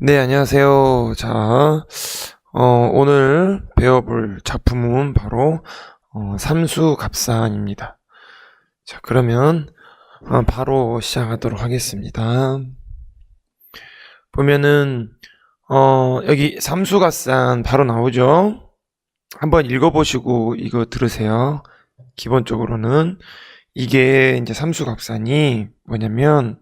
네, 안녕하세요. 자, 어, 오늘 배워볼 작품은 바로, 어, 삼수갑산입니다. 자, 그러면, 어, 바로 시작하도록 하겠습니다. 보면은, 어, 여기 삼수갑산 바로 나오죠? 한번 읽어보시고 이거 들으세요. 기본적으로는, 이게 이제 삼수갑산이 뭐냐면,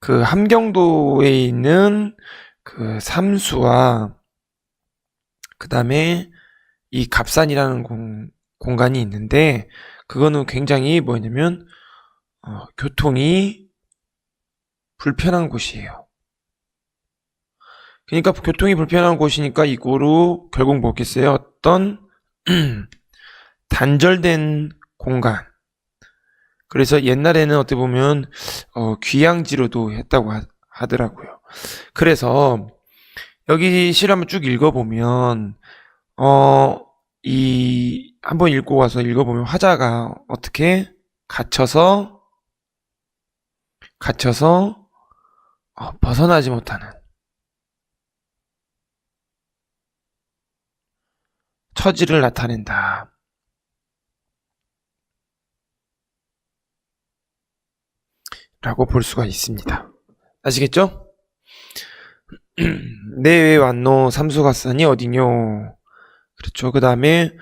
그 함경도에 있는 그 삼수와 그 다음에 이 갑산이라는 공, 공간이 있는데 그거는 굉장히 뭐냐면 어, 교통이 불편한 곳이에요. 그러니까 교통이 불편한 곳이니까 이거로 결국 뭐겠어요? 어떤 단절된 공간. 그래서 옛날에는 어떻게 보면 어, 귀향지로도 했다고 하, 더라고요. 그래서 여기 실 한번 쭉 읽어보면 어, 이 한번 읽고 와서 읽어보면 화자가 어떻게? 갇혀서 갇혀서 어, 벗어나지 못하는. 처지를 나타낸다. 라고 볼 수가 있습니다. 아시겠죠? 내외 완노 삼수가산이 어디뇨? 그렇죠. 그 다음에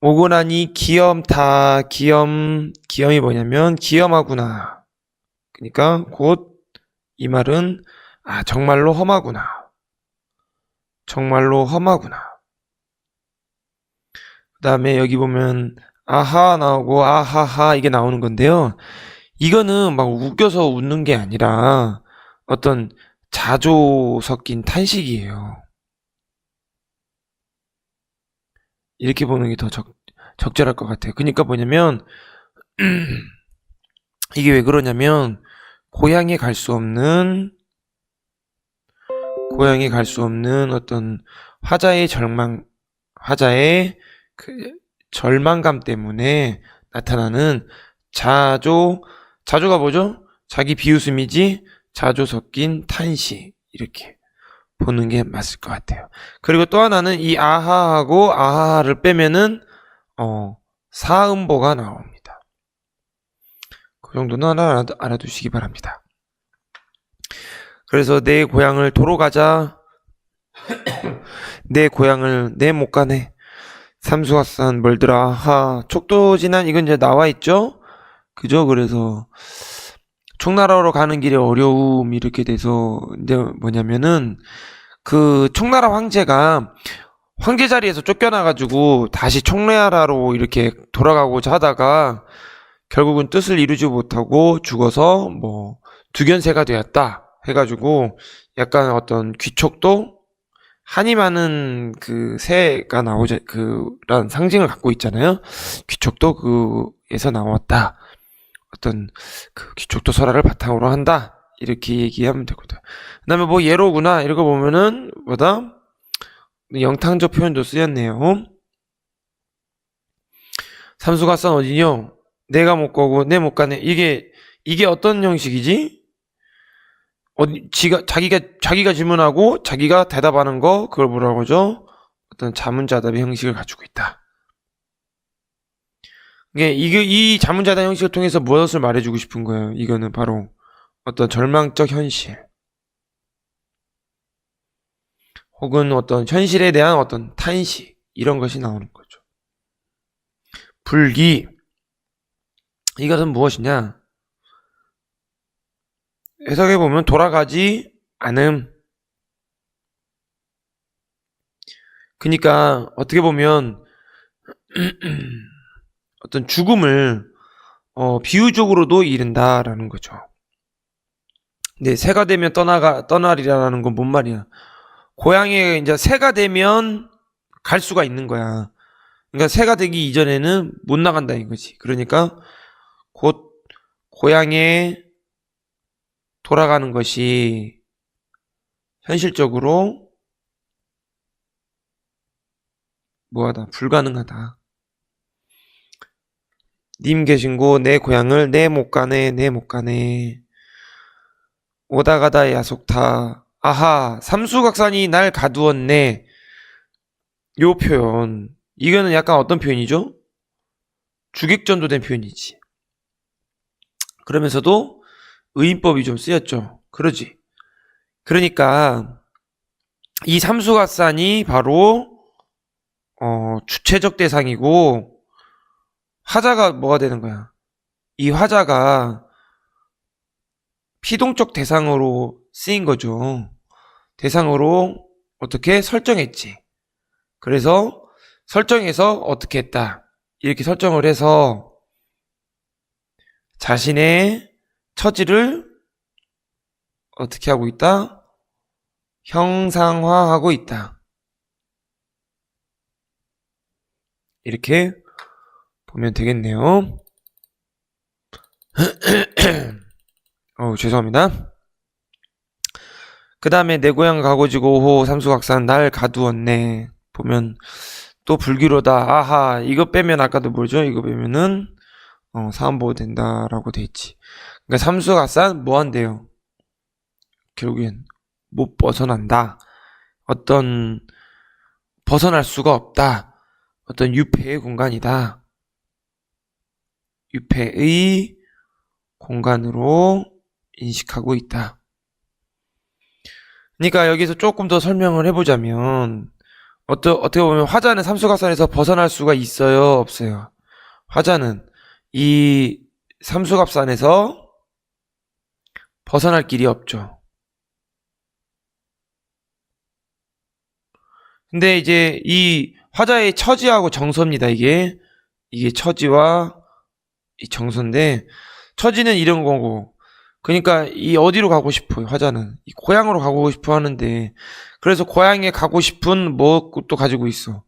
오고 나니 기염 다 기염 기염이 뭐냐면 기염하구나. 그러니까 곧 이 말은 아 정말로 험하구나. 정말로 험하구나. 그 다음에 여기 보면 아하 나오고 아하하 이게 나오는 건데요. 이거는 막 웃겨서 웃는 게 아니라 어떤 자조 섞인 탄식이에요. 이렇게 보는 게더 적, 적절할 것 같아요. 그러니까 뭐냐면 이게 왜 그러냐면 고향에 갈 수 없는 고향에 갈 수 없는 어떤 화자의 절망 화자의 그 절망감 때문에 나타나는 자조 자조가 뭐죠? 자기 비웃음이지 자조 섞인 탄식 이렇게 보는 게 맞을 것 같아요. 그리고 또 하나는 이 아하하고 아하를 빼면은 어 사음보가 나옵니다. 그 정도는 하나 알아두- 알아두시기 바랍니다. 그래서 내 고향을 도로 가자. 내 고향을 내 못 가네. 삼수화산 멀더라. 하 촉도 지난 이건 이제 나와 있죠? 그죠? 그래서 총나라로 가는 길에 어려움 이렇게 돼서 이제 뭐냐면은 그 총나라 황제가 황제 자리에서 쫓겨나가지고 다시 총나라로 이렇게 돌아가고자 하다가 결국은 뜻을 이루지 못하고 죽어서 뭐 두견새가 되었다 해가지고 약간 어떤 귀촉도 한이 많은 그 새가 나오자 그란 상징을 갖고 있잖아요. 귀촉도 그에서 나왔다. 어떤 그 귀족도 설화를 바탕으로 한다 이렇게 얘기하면 되거든. 그다음에 뭐 예로구나 이런 거 보면은 뭐다 영탕적 표현도 쓰였네요. 삼수가산 어디뇨? 내가 못 가고 내 못 가네. 이게 이게 어떤 형식이지? 어디 지가 자기가 자기가 질문하고 자기가 대답하는 거 그걸 뭐라고 하죠? 어떤 자문자답의 형식을 가지고 있다. 이게 이게 이 자문자답 형식을 통해서 무엇을 말해주고 싶은 거예요? 이거는 바로 어떤 절망적 현실, 혹은 어떤 현실에 대한 어떤 탄식 이런 것이 나오는 거죠. 불기 이것은 무엇이냐? 해석해 보면 돌아가지 않음. 그러니까 어떻게 보면 어떤 죽음을 어, 비유적으로도 이른다라는 거죠. 근데 새가 되면 떠나가 떠나리라는 건 뭔 말이야? 고향에 이제 새가 되면 갈 수가 있는 거야. 그러니까 새가 되기 이전에는 못 나간다 이거지. 그러니까 곧 고향에 돌아가는 것이 현실적으로 뭐하다 불가능하다. 님 계신 곳 내 고향을 내 못 가네 내 못 가네 오다 가다 야속타 아하, 삼수각산이 날 가두었네. 요 표현. 이거는 약간 어떤 표현이죠? 주객전도 된 표현이지. 그러면서도 의인법이 좀 쓰였죠. 그러지. 그러니까 이 삼수각산이 바로 어, 주체적 대상이고 화자가 뭐가 되는 거야? 이 화자가 피동적 대상으로 쓰인 거죠. 대상으로 어떻게 설정했지. 그래서 설정해서 어떻게 했다. 이렇게 설정을 해서 자신의 처지를 어떻게 하고 있다? 형상화하고 있다. 이렇게 보면 되겠네요. 어, 죄송합니다. 그 다음에 내 고향 가고지고 호 삼수각산 날 가두었네. 보면 또 불기로다. 아하, 이거 빼면 아까도 뭐죠? 이거 빼면은 어, 사안보호 된다라고 돼 있지. 그러니까 삼수각산 뭐 한대요? 결국엔 못 벗어난다. 어떤 벗어날 수가 없다. 어떤 유폐의 공간이다. 유폐의 공간으로 인식하고 있다. 그러니까 여기서 조금 더 설명을 해보자면 어떠, 어떻게 보면 화자는 삼수각산에서 벗어날 수가 있어요, 없어요? 화자는 이 삼수갑산에서 벗어날 길이 없죠. 근데 이제 이 화자의 처지하고 정서입니다, 이게. 이게 처지와 이 정서인데, 처지는 이런 거고, 그러니까 이 어디로 가고 싶어요, 화자는. 이 고향으로 가고 싶어 하는데, 그래서 고향에 가고 싶은 무엇도 가지고 있어.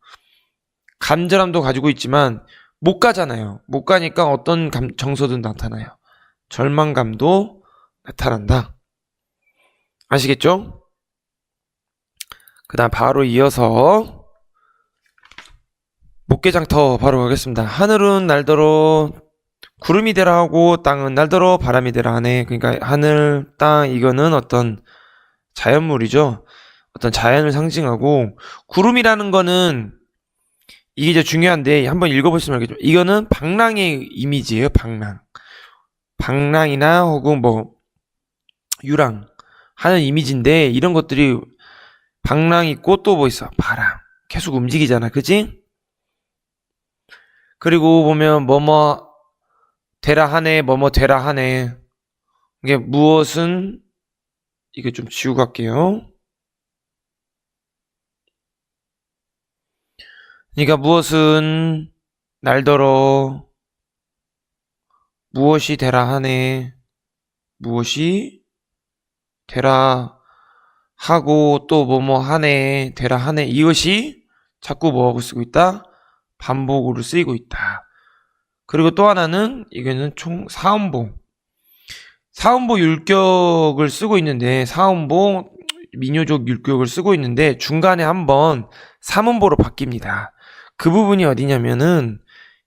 간절함도 가지고 있지만, 못 가잖아요. 못 가니까 어떤 감, 정서든 나타나요. 절망감도 나타난다. 아시겠죠? 그 다음 바로 이어서 목계장터 바로 가겠습니다. 하늘은 날더러 구름이 되라 하고 땅은 날더러 바람이 되라 하네. 그러니까 하늘, 땅 이거는 어떤 자연물이죠. 어떤 자연을 상징하고 구름이라는 거는 이게 이제 중요한데 한번 읽어보시면 알겠죠. 이거는 방랑의 이미지예요. 방랑. 방랑이나 혹은 뭐 유랑 하는 이미지인데 이런 것들이 방랑 있고 또 뭐 있어? 바람. 계속 움직이잖아. 그지? 그리고 보면 뭐뭐 되라 하네, 뭐뭐 되라 하네. 이게 무엇은 이게 좀 지우고 갈게요. 그러니까 무엇은 날더러 무엇이 되라 하네. 무엇이 되라 하고 또 뭐뭐 하네. 되라 하네. 이것이 자꾸 뭐하고 쓰고 있다? 반복으로 쓰이고 있다. 그리고 또 하나는 이거는 총 사음보. 사음보 율격을 쓰고 있는데 사음보 민요적 율격을 쓰고 있는데 중간에 한번 삼음보로 바뀝니다. 그 부분이 어디냐면은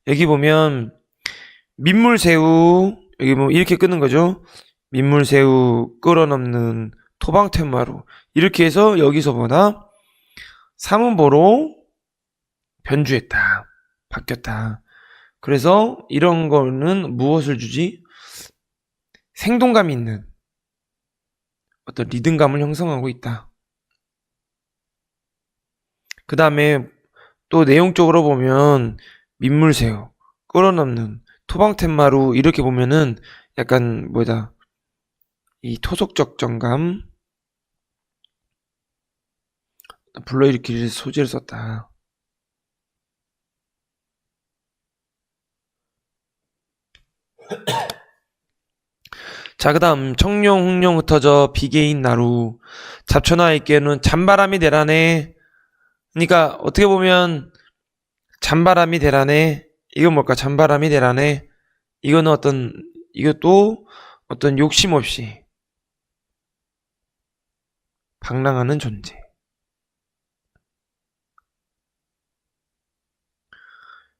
여기 보면 민물새우 여기 뭐 이렇게 끊는 거죠. 민물새우 끌어넘는 토방툇마루 이렇게 해서 여기서보다 삼음보로 변주했다. 바뀌었다. 그래서 이런 거는 무엇을 주지? 생동감 있는 어떤 리듬감을 형성하고 있다. 그 다음에 또 내용적으로 보면 민물새우, 끌어넘는 토방툇마루 이렇게 보면은 약간 뭐다 이 토속적 정감 불러일으킬 소재를 썼다. 자, 그 다음, 청룡, 홍룡 흩어져 비계인 나루. 잡초나 있게는 잔바람이 대란해. 그러니까, 어떻게 보면, 잔바람이 대란해. 이건 뭘까? 잔바람이 대란해. 이거는 어떤, 이것도 어떤 욕심 없이 방랑하는 존재.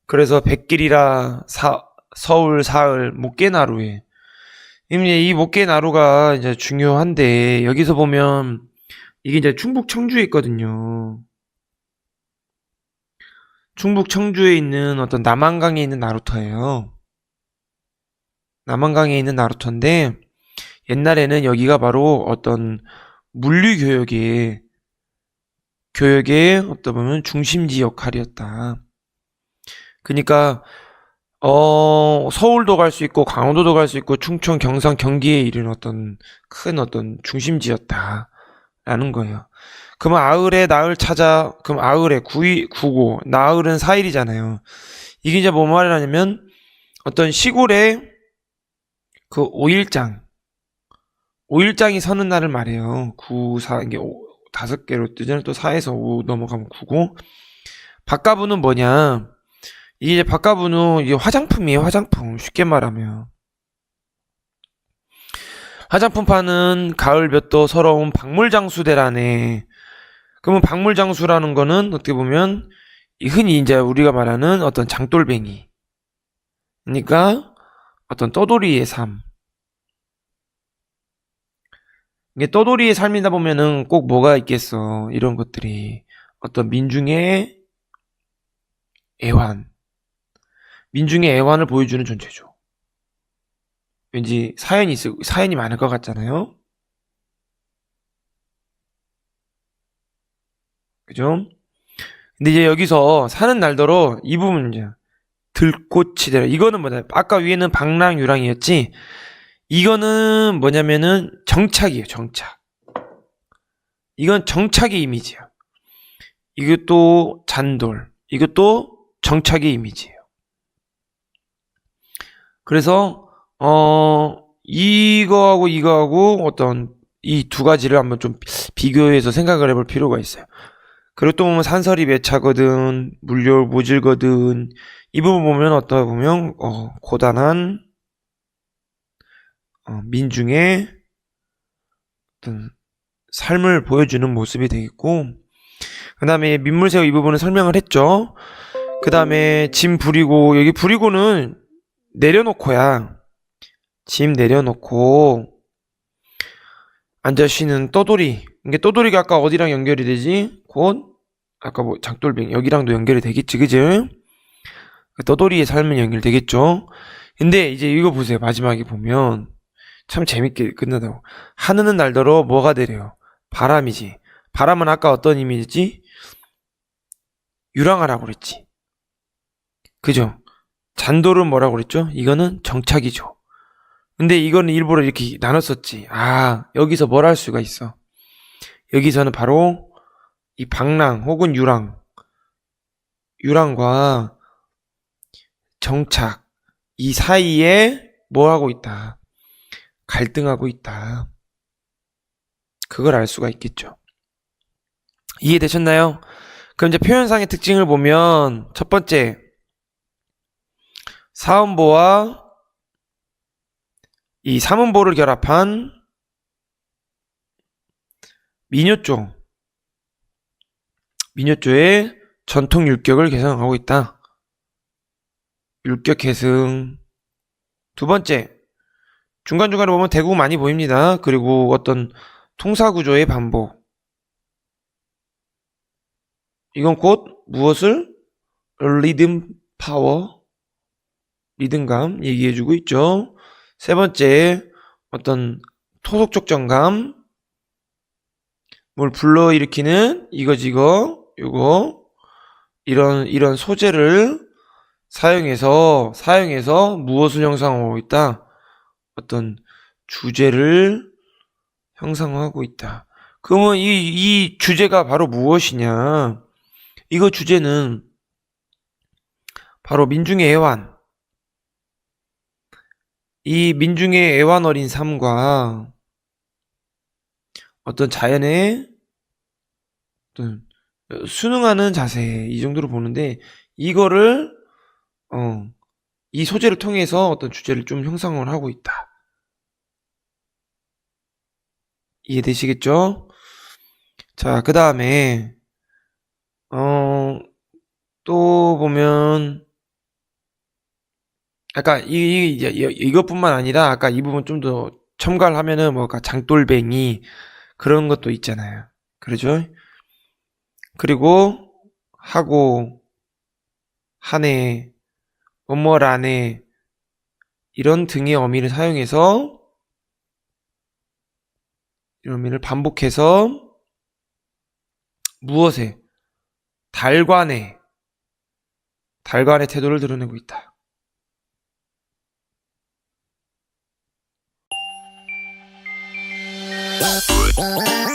그래서 백길이라 사, 서울 사흘 목계나루에 이제 이 목계 나루가 이제 중요한데 여기서 보면 이게 이제 충북 청주에 있거든요. 충북 청주에 있는 어떤 남한강에 있는 나루터예요. 남한강에 있는 나루터인데 옛날에는 여기가 바로 어떤 물류 교역의 교역의 어떤 보면 중심지 역할이었다. 그러니까 어 서울도 갈 수 있고 강원도도 갈 수 있고 충청, 경상, 경기에 이른 어떤 큰 어떤 중심지였다 라는 거예요. 그럼 아을에 나을 찾아 그럼 아을에 구이 구고 나을은 사일이잖아요. 이게 이제 뭐 말이냐면 어떤 시골에 그 5일장 5일장이 서는 날을 말해요. 9, 4, 이게 오- 다섯 개로 뜨잖아요. 또 4에서 5 넘어가면 9고. 박가부는 뭐냐? 이게 박가부는 이게 화장품이에요. 화장품. 쉽게 말하면. 화장품 파는 가을 볕도 서러운 박물장수대라네. 그러면 박물장수라는 거는 어떻게 보면 이 흔히 이제 우리가 말하는 어떤 장돌뱅이. 그러니까 어떤 떠돌이의 삶. 이게 떠돌이의 삶이다 보면은 꼭 뭐가 있겠어. 이런 것들이. 어떤 민중의 애환. 민중의 애환을 보여주는 존재죠. 왠지 사연이 있을, 사연이 많을 것 같잖아요? 그죠? 근데 이제 여기서 사는 날더러 이 부분 이제 들꽃이 되라. 이거는 뭐냐? 아까 위에는 방랑 유랑이었지? 이거는 뭐냐면은 정착이에요, 정착. 이건 정착의 이미지야. 이것도 잔돌. 이것도 정착의 이미지예요. 그래서 어 이거하고 이거하고 어떤 이 두 가지를 한번 좀 비교해서 생각을 해볼 필요가 있어요. 그리고 또 보면 산설이 매차거든, 물려 모질거든. 이 부분 보면 어떠 보면 어, 고단한 어, 민중의 어떤 삶을 보여주는 모습이 되겠고, 그 다음에 민물새우 이 부분은 설명을 했죠. 그 다음에 짐 부리고, 여기 부리고는 내려놓고야, 짐 내려놓고, 앉아 쉬는 떠돌이. 이게 떠돌이가 아까 어디랑 연결이 되지? 곧, 아까 뭐 작돌뱅, 여기랑도 연결이 되겠지, 그지? 그 떠돌이의 삶은 연결되겠죠? 근데 이제 이거 보세요. 마지막에 보면. 참 재밌게 끝나다고. 하늘은 날더러 뭐가 되래요? 바람이지. 바람은 아까 어떤 이미지지? 유랑하라고 그랬지. 그죠? 잔돌은 뭐라고 그랬죠? 이거는 정착이죠. 근데 이거는 일부러 이렇게 나눴었지. 아, 여기서 뭘 할 수가 있어. 여기서는 바로 이 방랑 혹은 유랑, 유랑과 정착, 이 사이에 뭐 하고 있다. 갈등하고 있다. 그걸 알 수가 있겠죠. 이해되셨나요? 그럼 이제 표현상의 특징을 보면 첫 번째 사음보와 이 삼음보를 결합한 민요조 민요조의 전통 율격을 개성하고 있다. 율격 계승 두 번째 중간중간에 보면 대구 많이 보입니다. 그리고 어떤 통사구조의 반복. 이건 곧 무엇을? 리듬 파워, 리듬감 얘기해주고 있죠. 세 번째, 어떤 토속적 정감, 뭘 불러일으키는 이거지거, 요거, 이런, 이런 소재를 사용해서, 사용해서 무엇을 형성하고 있다? 어떤 주제를 형성하고 있다. 그러면 이, 이 주제가 바로 무엇이냐? 이거 주제는 바로 민중의 애완. 이 민중의 애완 어린 삶과 어떤 자연의 어떤 순응하는 자세, 이 정도로 보는데, 이거를, 어, 이 소재를 통해서 어떤 주제를 좀 형성을 하고 있다. 이해되시겠죠? 자, 그 다음에, 어, 또 보면, 아까 이, 이, 이- 이- 이것뿐만 아니라 아까 이 부분 좀 더 첨가를 하면은 뭐 아까 장돌뱅이 그런 것도 있잖아요. 그러죠? 그리고 하고 하네 뭐뭐라네 이런 등의 어미를 사용해서 이런 어미를 반복해서 무엇에 달관의 달관의 태도를 드러내고 있다. Música